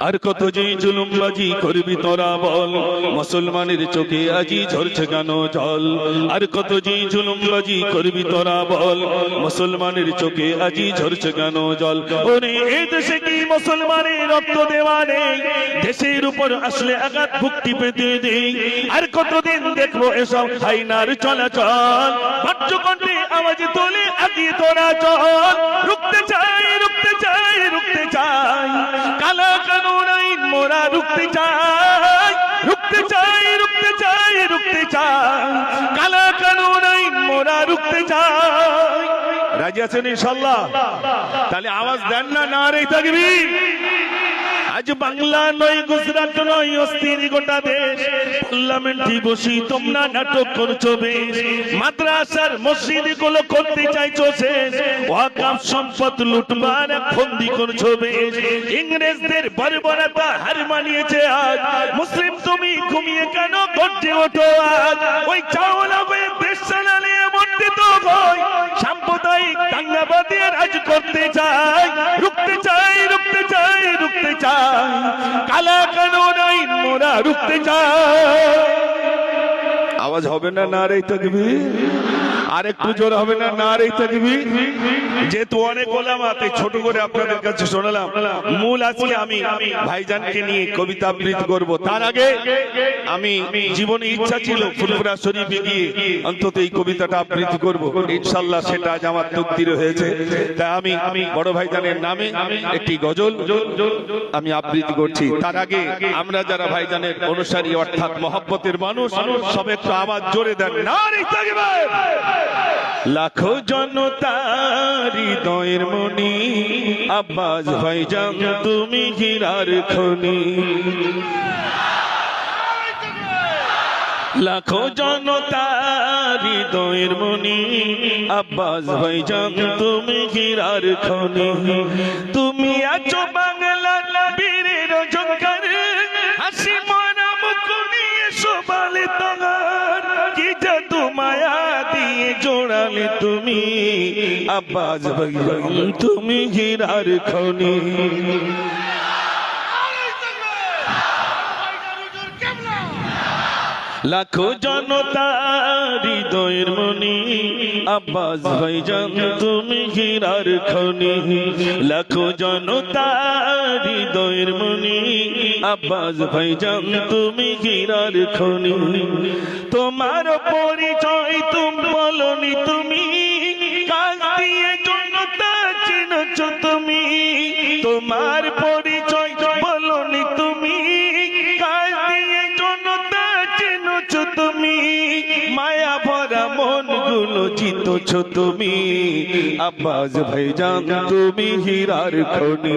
আর কত যে জুলুমবাজি করবি তোরা বল, মুসলমানের চোখে আজি ঝরছে কেন জল? আর কত যে জুলুমবাজি করবি তোরা বল, মুসলমানের চোখে আজি ঝরছে কেন জল? ওরে এই দেশে কি মুসলমানের রক্ত দেওয়া নেই? দেশের উপর আসলে আঘাত ভুক্তি পেতে দেই আর কতদিন দেখব এসব হাইনার চলাচল? ভাট্যকণ্ঠে আওয়াজ তোলে আগে তোরা চল। রুখতে চাই রুখতে চাই রুখতে চাই রুখতে চাই। কালা কানুন আইন মোরা রুখতে চাই। রাজি আছেন ইনশাল্লাহ? তাহলে আওয়াজ দেন না রে থাকবি আজ বাংলা নয়, গুজরাট নয়, অস্থির গোটা দেশ। পার্লামেন্টে বসি তোমরা নাটক করছ বেশ। মাদ্রাসার মসজিদগুলো করতে চাইছো শেষ। ওয়াকাফ সম্পদ লুটবার ফন্দি করছ বেশ। ইংরেজদের বর্বরতা হার মানিয়েছে আজ। মুসলিম তুমি ঘুমিয়ে কেন গর্জে ওঠো আজ? ওই চাওলা হয়ে দেশ চালালে এমনটি তো হয় সাম্প্রদায়িক দাঙ্গাবাদী রাজ করতে চাই। কালা নাই মোরা রুখতে আওয়াজ হবে না না রে থাকবি আর একটু জোর হবে না না রে থাকবি যেহেতু অনেক ওলামাতে ছোট করে আপনাদের কাছে শোনালাম। মূল আজকে আমি ভাইজানকে নিয়ে কবিতা আবৃত্তি করব। তার আগে আমি জীবনে ইচ্ছা ছিল ফুলপুরা শরীফে গিয়ে অন্তত এই কবিতাটা আবৃত্তি করব। ইনশাল্লাহ সেটা আজ আমার তকদির হয়েছে। তাই আমি বড় ভাইজানের নামে একটি গজল আমি আবৃত্তি করছি। তার আগে আমরা যারা ভাইজানের অনুসারী, অর্থাৎ মহব্বতের মানুষ সব একটু আওয়াজ জোরে দেন। নারী তাকবীর! লাখো জনতা হৃদয়ের মনি আব্বাস ভাইজান তুমি হীরার খনি। লাখো জনতা হৃদয়ের মনি আব্বাস ভাইজান তুমি হীরার খনি। তুমি আছো জোড়ালে তুমি, আব্বাস ভাইজান তুমি হীরার খনি। লাখো জনতা হৃদয়ের মনি, আব্বাস ভাইজান তুমি হীরার খনি। লাখো জনতা হৃদয়ের মনি আব্বাস ভাইজান তুমি হীরার খনি। তোমার পরিচয় তুমি বলনি তুমি। কাজ দিয়ে চিনছ তুমি। তোমার পরিচয় বলনি তুমি। কাজ দিয়ে জনতা চিনছ তুমি। মায়া ভরা মনগুলো জিতছ তুমি। আব্বাস ভাইজান তুমি হীরার খনি।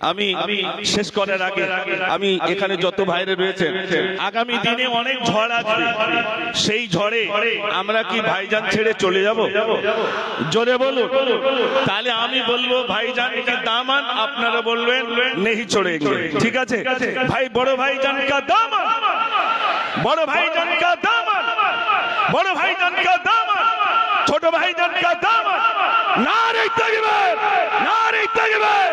আমি শেষ করার আগে আমি এখানে যত ভাইরে রয়েছে আগামী দিনে অনেক ঝড় আসবে। সেই ঝড়ে আমরা কি ভাইজান ছেড়ে চলে যাব? জোরে বলুন। তাহলে আমি বলব, ভাইজান, কা দামান, আপনারা বলবেন, নেহি ছোড়ে ঠিক আছে? ভাই, বড় ভাইজান কা দামান। বড় ভাইজান কা দামান। বড় ভাইজান কা দামান। ছোট ভাইজান কা দামান। নারে তাকবীর নারে তাকবীর